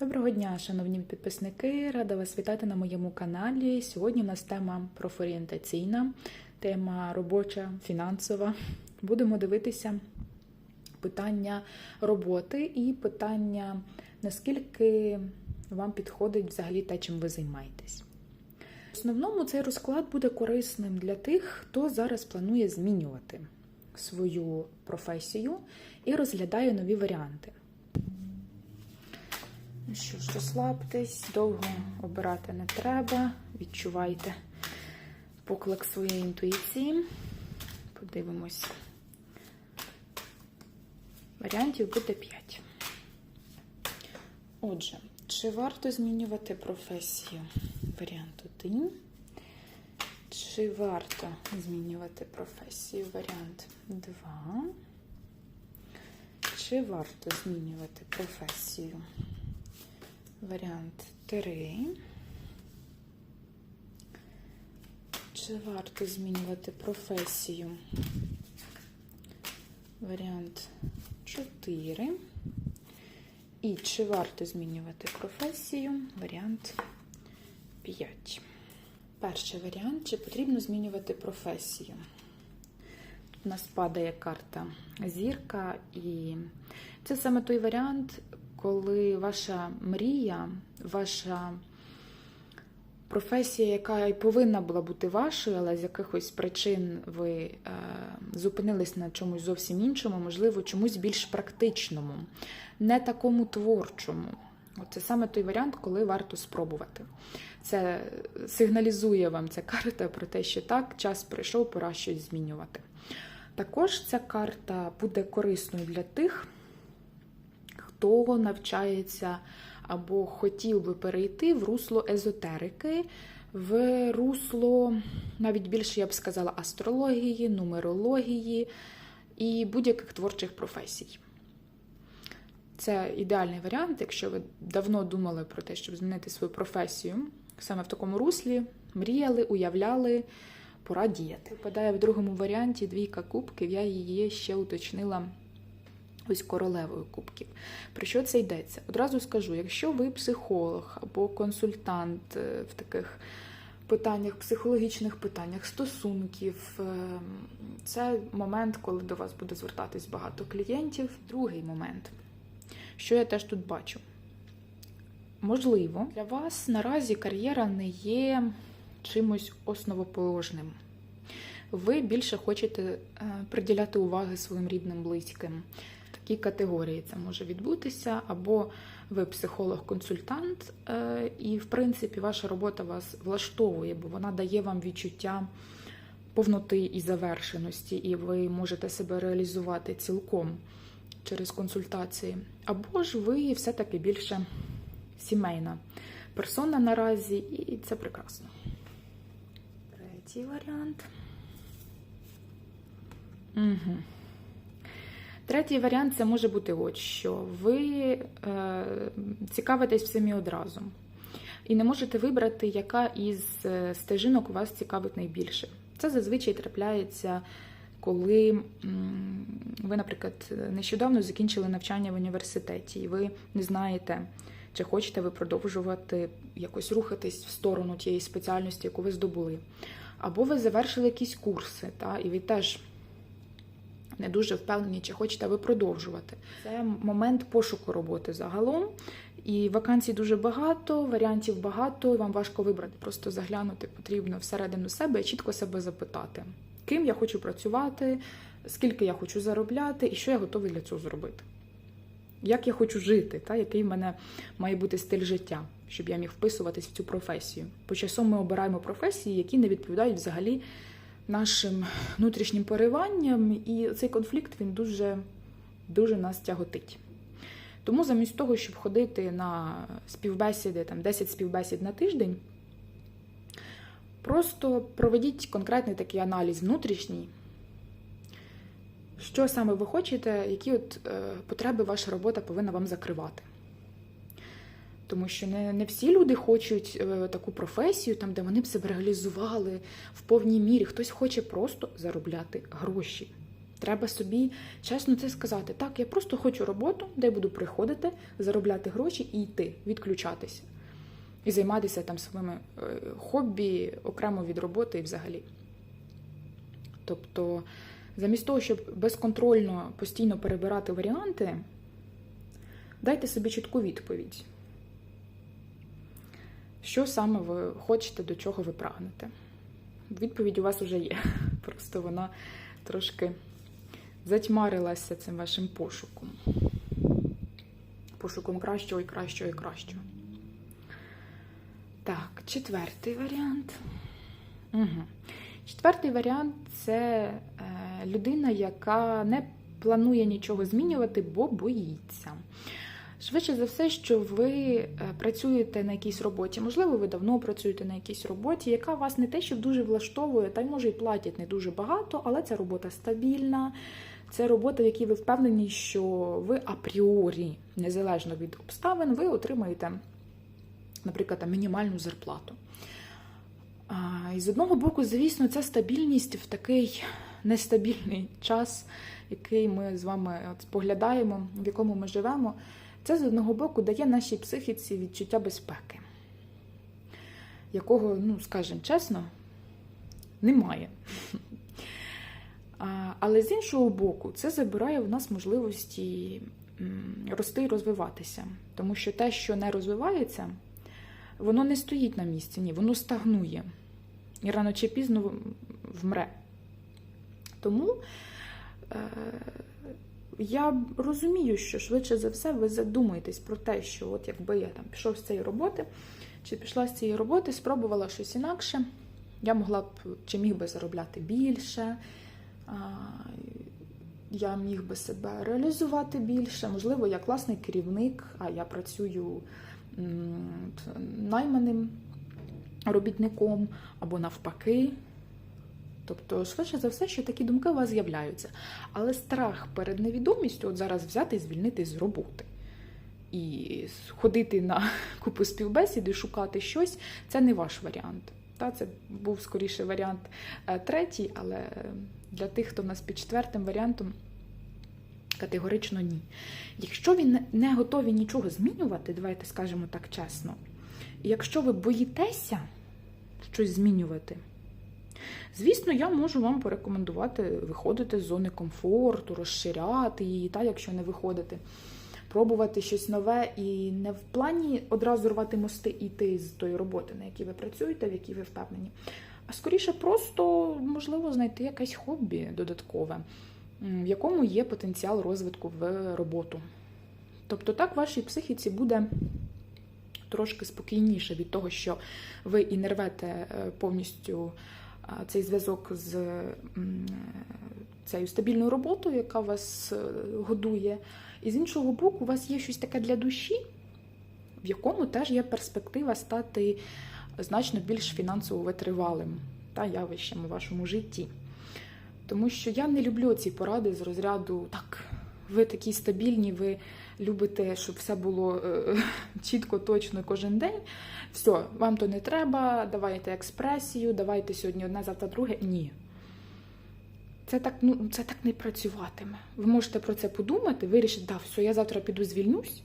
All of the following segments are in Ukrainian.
Доброго дня, шановні підписники! Рада вас вітати на моєму каналі. Сьогодні у нас тема профорієнтаційна, тема робоча, фінансова. Будемо дивитися питання роботи і питання, наскільки вам підходить взагалі те, чим ви займаєтесь. В основному цей розклад буде корисним для тих, хто зараз планує змінювати свою професію і розглядає нові варіанти. Ну що ж, розслабтесь, довго обирати не треба. Відчувайте поклик своєї інтуїції. Подивимось. Варіантів буде 5. Отже, чи варто змінювати професію? Варіант 1. Чи варто змінювати професію? Варіант 2. Чи варто змінювати професію? Варіант 3. Чи варто змінювати професію? Варіант 4. І чи варто змінювати професію? Варіант 5. Перший варіант, чи потрібно змінювати професію? У нас падає карта зірка, і це саме той варіант, коли ваша мрія, ваша професія, яка і повинна була бути вашою, але з якихось причин ви е, зупинились на чомусь зовсім іншому, можливо, чомусь більш практичному, не такому творчому. Це саме той варіант, коли варто спробувати. Це сигналізує вам ця карта про те, що так, час прийшов, пора щось змінювати. Також ця карта буде корисною для тих, хто навчається або хотів би перейти в русло езотерики, в русло, навіть більше я б сказала, астрології, нумерології і будь-яких творчих професій. Це ідеальний варіант, якщо ви давно думали про те, щоб змінити свою професію, саме в такому руслі, мріяли, уявляли, пора діяти. Випадає в другому варіанті двійка кубків, я її ще уточнила ось королевою кубків. Про що це йдеться? Одразу скажу: якщо ви психолог або консультант е, в таких питаннях, психологічних питаннях, стосунків, е, це момент, коли до вас буде звертатись багато клієнтів. Другий момент, що я теж тут бачу. Можливо, для вас наразі кар'єра не є чимось основоположним. Ви більше хочете е, приділяти уваги своїм рідним близьким. В такій категорії це може відбутися, або ви психолог-консультант, е, і, в принципі, ваша робота вас влаштовує, бо вона дає вам відчуття повноти і завершеності, і ви можете себе реалізувати цілком через консультації. Або ж ви все-таки більше сімейна персона наразі, і це прекрасно. Третій варіант. Угу. Третій варіант це може бути от що. Ви е, цікавитесь всім і одразу. І не можете вибрати, яка із е, стежинок вас цікавить найбільше. Це зазвичай трапляється, коли ви, наприклад, нещодавно закінчили навчання в університеті, і ви не знаєте, чи хочете ви продовжувати якось рухатись в сторону тієї спеціальності, яку ви здобули. Або ви завершили якісь курси, та, і ви теж не дуже впевнені, чи хочете ви продовжувати. Це момент пошуку роботи загалом. І вакансій дуже багато, варіантів багато, вам важко вибрати. Просто заглянути потрібно всередину себе і чітко себе запитати, ким я хочу працювати, скільки я хочу заробляти, і що я готовий для цього зробити. Як я хочу жити, та який в мене має бути стиль життя, щоб я міг вписуватись в цю професію. По часом ми обираємо професії, які не відповідають взагалі нашим внутрішнім пориванням, і цей конфлікт він дуже, дуже нас тяготить. Тому замість того, щоб ходити на співбесіди, там 10 співбесід на тиждень, просто проведіть конкретний такий аналіз внутрішній, що саме ви хочете, які от е, потреби ваша робота повинна вам закривати. Тому що не, не всі люди хочуть е, таку професію, там, де вони б себе реалізували в повній мірі. Хтось хоче просто заробляти гроші. Треба собі чесно це сказати. Так, я просто хочу роботу, де буду приходити, заробляти гроші і йти, відключатися. І займатися там своїми е, хобі окремо від роботи і взагалі. Тобто, замість того, щоб безконтрольно постійно перебирати варіанти, дайте собі чітку відповідь. Що саме ви хочете, до чого ви прагнете? Відповідь у вас вже є. Просто вона трошки затьмарилася цим вашим пошуком. Пошуком кращого і кращого і кращого. Так, четвертий варіант. Угу. Четвертий варіант це е, людина, яка не планує нічого змінювати, бо боїться. Швидше за все, що ви е, працюєте на якійсь роботі. Можливо, ви давно працюєте на якійсь роботі, яка вас не те, що дуже влаштовує, та й може і платять не дуже багато, але ця робота стабільна. Це робота, в якій ви впевнені, що ви апріорі, незалежно від обставин, ви отримаєте, наприклад, мінімальну зарплату. І з одного боку, звісно, це стабільність в такий нестабільний час, який ми з вами от споглядаємо, в якому ми живемо. Це з одного боку дає нашій психіці відчуття безпеки, якого, ну, скажімо чесно, немає. Але з іншого боку, це забирає в нас можливості рости і розвиватися. Тому що те, що не розвивається, воно не стоїть на місці, ні, воно стагнує. І рано чи пізно вмре. Тому е, я розумію, що швидше за все ви задумаєтесь про те, що от якби я там пішов з цієї роботи, чи пішла з цієї роботи, спробувала щось інакше, я могла б чи міг би заробляти більше, я міг би себе реалізувати більше. Можливо, я класний керівник, а я працюю найманим робітником або навпаки. Тобто, швидше за все, що такі думки у вас з'являються. Але страх перед невідомістю от зараз взяти і звільнитись з роботи. І ходити на купу співбесід і шукати щось це не ваш варіант. Та, це був скоріше варіант е, третій, але для тих, хто в нас під четвертим варіантом, категорично ні. Якщо ви не готові нічого змінювати, давайте скажемо так чесно, якщо ви боїтеся щось змінювати, Звісно, я можу вам порекомендувати виходити з зони комфорту, розширяти її, та, якщо не виходити, пробувати щось нове і не в плані одразу рвати мости і йти з тої роботи, на якій ви працюєте, в якій ви впевнені. А скоріше, просто можливо знайти якесь хобі додаткове, в якому є потенціал розвитку в роботу. Тобто, так вашій психіці буде трошки спокійніше від того, що ви і не рвете е, повністю цей зв'язок з цією стабільною роботою, яка вас е, годує. І з іншого боку, у вас є щось таке для душі, в якому теж є перспектива стати значно більш фінансово витривалим та явищем у вашому житті. Тому що я не люблю ці поради з розряду так, ви такі стабільні, ви любите, щоб все було е, чітко, точно кожен день. Все, вам то не треба, давайте експресію, давайте сьогодні одне, завтра друге. Ні. Це так, ну, це так не працюватиме. Ви можете про це подумати, вирішити, да, все, я завтра піду звільнюсь.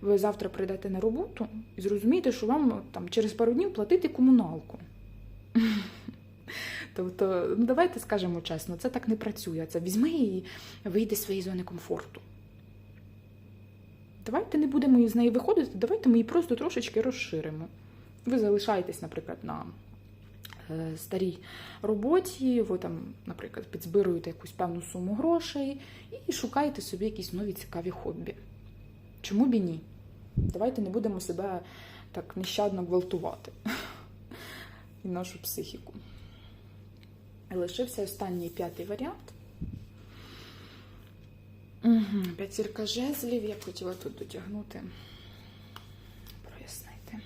Ви завтра прийдете на роботу і зрозумієте, що вам там через пару днів платити комуналку. Тобто, ну давайте скажемо чесно, це так не працює. Це візьми і вийди з своєї зони комфорту. Давайте не будемо з неї виходити, давайте ми її просто трошечки розширимо. Ви залишаєтесь, наприклад, на е, старій роботі, ви там, наприклад, підзбируєте якусь певну суму грошей і шукаєте собі якісь нові цікаві хобі. Чому б і ні? Давайте не будемо себе так нещадно гвалтувати і нашу психіку. І лишився останній п'ятий варіант. Угу. П'ятірка жезлів. Я б хотіла тут дотягнути. Прояснити.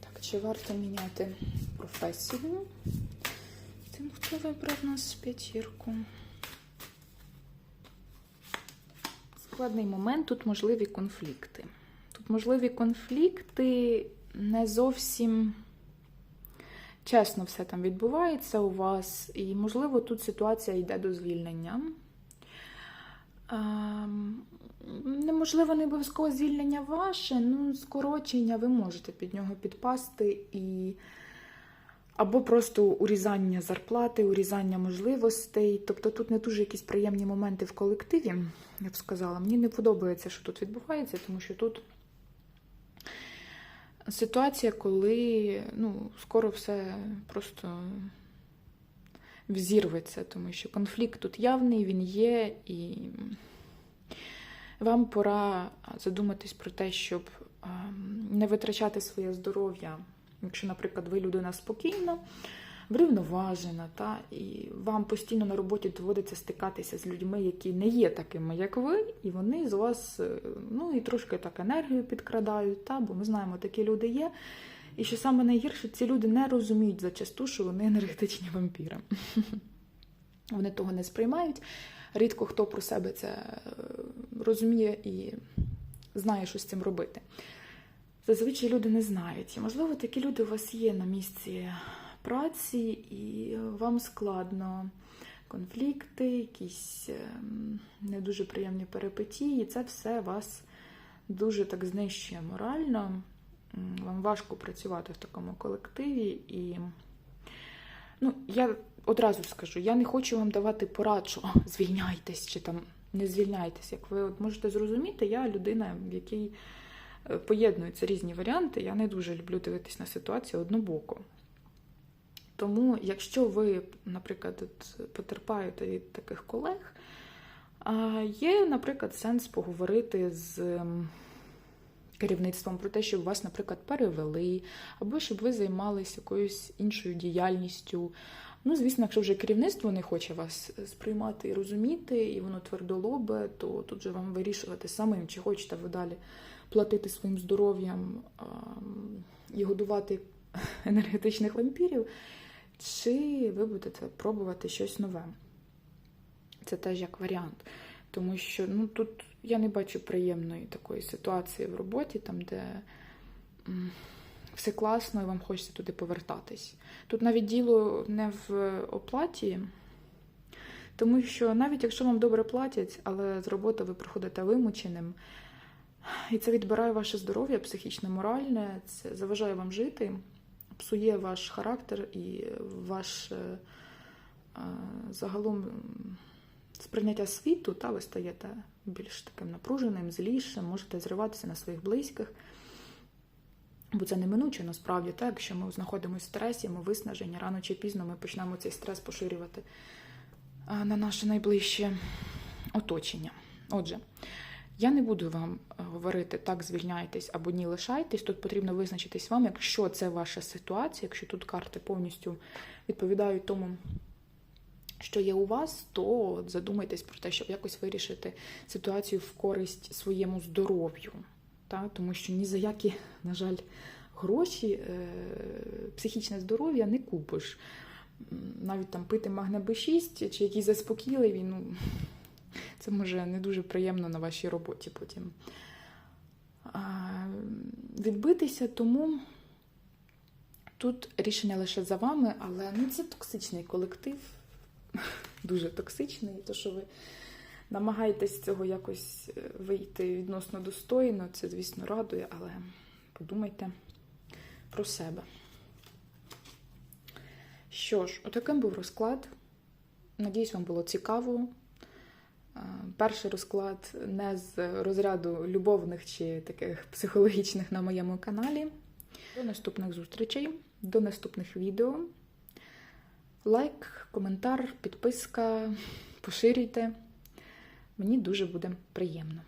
Так, чи варто міняти професію? Тим, хто вибрав нас п'ятірку. Складний момент, тут можливі конфлікти. Тут можливі конфлікти не зовсім чесно все там відбувається у вас, і, можливо, тут ситуація йде до звільнення. Ем, Неможливо, не обов'язково звільнення ваше, ну, скорочення, ви можете під нього підпасти і. Або просто урізання зарплати, урізання можливостей. Тобто тут не дуже якісь приємні моменти в колективі, я б сказала. Мені не подобається, що тут відбувається, тому що тут ситуація, коли ну, скоро все просто взірветься, тому що конфлікт тут явний, він є, і вам пора задуматись про те, щоб ем, не витрачати своє здоров'я. Якщо, наприклад, ви людина спокійна, врівноважена, та, і вам постійно на роботі доводиться стикатися з людьми, які не є такими, як ви, і вони з вас е, ну, і трошки так енергію підкрадають, та, бо ми знаємо, такі люди є. І що саме найгірше, ці люди не розуміють зачасту, що вони енергетичні вампіри. Вони того не сприймають. Рідко хто про себе це е, розуміє і знає, що з цим робити. Зазвичай люди не знають. І, можливо, такі люди у вас є на місці праці, і вам складно конфлікти, якісь ем, не дуже приємні перипетії. Це все вас дуже так знищує морально. Вам важко працювати в такому колективі. І ну, я одразу скажу, я не хочу вам давати порад, що звільняйтесь чи там не звільняйтесь. Як ви от можете зрозуміти, я людина, в якій е, поєднуються різні варіанти. Я не дуже люблю дивитись на ситуацію однобоко. Тому, якщо ви, наприклад, потерпаєте від таких колег, є, наприклад, сенс поговорити з керівництвом про те, щоб вас, наприклад, перевели, або щоб ви займалися якоюсь іншою діяльністю. Ну, звісно, якщо вже керівництво не хоче вас сприймати і розуміти, і воно твердолобе, то тут же вам вирішувати самим, чи хочете ви далі платити своїм здоров'ям і годувати енергетичних вампірів, чи ви будете пробувати щось нове. Це теж як варіант. Тому що ну, тут я не бачу приємної такої ситуації в роботі, там, де все класно і вам хочеться туди повертатись. Тут навіть діло не в оплаті, тому що навіть якщо вам добре платять, але з роботи ви приходите вимученим, і це відбирає ваше здоров'я психічне, моральне, це заважає вам жити, псує ваш характер і ваш е, е, загалом сприйняття світу, та ви стаєте більш таким напруженим, злішим, можете зриватися на своїх близьких. Бо це неминуче насправді, так, якщо ми знаходимося в стресі, ми виснажені, рано чи пізно ми почнемо цей стрес поширювати на наше найближче оточення. Отже, я не буду вам е, говорити так, звільняйтесь або ні, лишайтесь. Тут потрібно визначитись вам, якщо це ваша ситуація, якщо тут карти повністю відповідають тому, що є у вас, то задумайтесь про те, щоб якось вирішити ситуацію в користь своєму здоров'ю. Тому що ні за які, на жаль, гроші е, психічне здоров'я не купиш. Навіть там пити магне Б6 чи якісь заспокійливі, ну, це може не дуже приємно на вашій роботі потім. Відбитися, тому тут рішення лише за вами, але ну, це токсичний колектив, дуже токсичний, то що ви намагаєтесь цього якось е, вийти відносно достойно, це, звісно, радує, але подумайте про себе. Що ж, отаким був розклад. Надіюсь, вам було цікаво. Е, Перший розклад не з розряду любовних чи таких психологічних на моєму каналі. До наступних зустрічей, до наступних відео. Лайк, коментар, підписка, поширюйте. Мені дуже буде приємно.